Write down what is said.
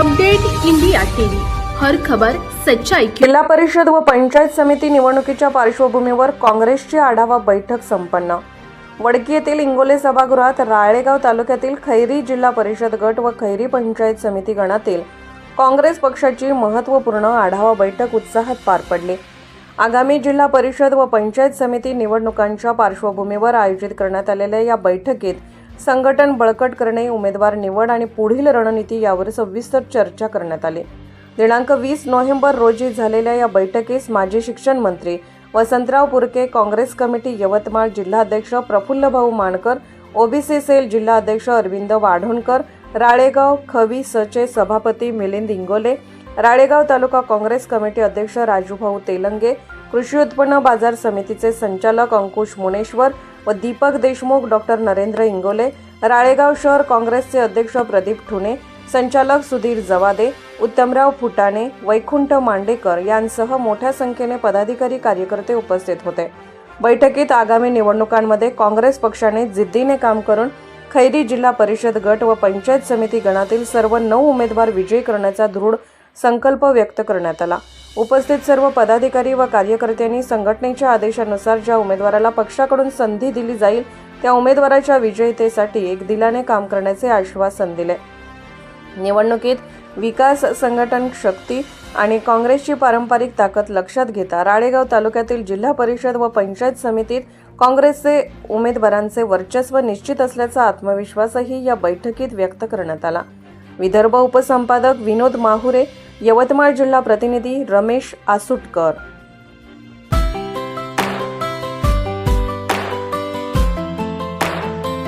Update India TV. हर खबर सच्चाई जिल्हा परिषद व पंचायत समिती निवडणुकीच्या पार्श्वभूमीवर काँग्रेसची आढावा बैठक संपन्न. वडकी येथील इंगोले सभागृहात राळेगाव तालुक्यातील खैरी जिल्हा परिषद गट व खैरी पंचायत समिती गणातील काँग्रेस पक्षाची महत्त्वपूर्ण आढावा बैठक उत्साहात पार पडली. आगामी जिल्हा परिषद व पंचायत समिती निवडणुकांच्या पार्श्वभूमीवर आयोजित करण्यात आलेल्या या बैठकीत संघटन बळकट करणे उमेदवार निवड आणि पुढील रणनीती यावर सविस्तर चर्चा करण्यात आली. दिनांक वीस नोव्हेंबर रोजी झालेल्या या बैठकीस माजी शिक्षण मंत्री वसंतराव पुरके काँग्रेस कमिटी यवतमाळ जिल्हाध्यक्ष प्रफुल्लभाऊ मानकर ओबीसी सेल जिल्हाध्यक्ष अरविंद वाढोणकर राळेगाव खवी सचे सभापती मिलिंद इंगोले राळेगाव तालुका काँग्रेस कमिटी अध्यक्ष राजूभाऊ तेलंगे कृषी उत्पन्न बाजार समितीचे संचालक अंकुश मुनेश्वर व दीपक देशमुख डॉक्टर नरेंद्र इंगोले राळेगाव शहर काँग्रेसचे अध्यक्ष प्रदीप ठुणे संचालक सुधीर जवादे उत्तमराव फुटाणे वैकुंठ मांडेकर यांसह मोठ्या संख्येने पदाधिकारी कार्यकर्ते उपस्थित होते. बैठकीत आगामी निवडणुकांमध्ये काँग्रेस पक्षाने जिद्दीने काम करून खैरी जिल्हा परिषद गट व पंचायत समिती गणातील सर्व नऊ उमेदवार विजयी करण्याचा दृढ संकल्प व्यक्त करण्यात आला. उपस्थित सर्व पदाधिकारी व कार्यकर्त्यांनी संघटनेच्या आदेशानुसार ज्या उमेदवाराला पक्षाकडून संधी दिली जाईल त्या उमेदवाराच्या विजयतेसाठी एक दिलाने काम करण्याचे आश्वासन दिले. निवडणुकीत विकास संघटन शक्ती आणि काँग्रेसची पारंपरिक ताकद लक्षात घेता राळेगाव तालुक्यातील जिल्हा परिषद व पंचायत समितीत काँग्रेसचे उमेदवारांचे वर्चस्व निश्चित असल्याचा आत्मविश्वासही या बैठकीत व्यक्त करण्यात आला. विदर्भ उपसंपादक विनोद माहुरे यवतमाळ जिल्हा प्रतिनिधी रमेश आसुटकर.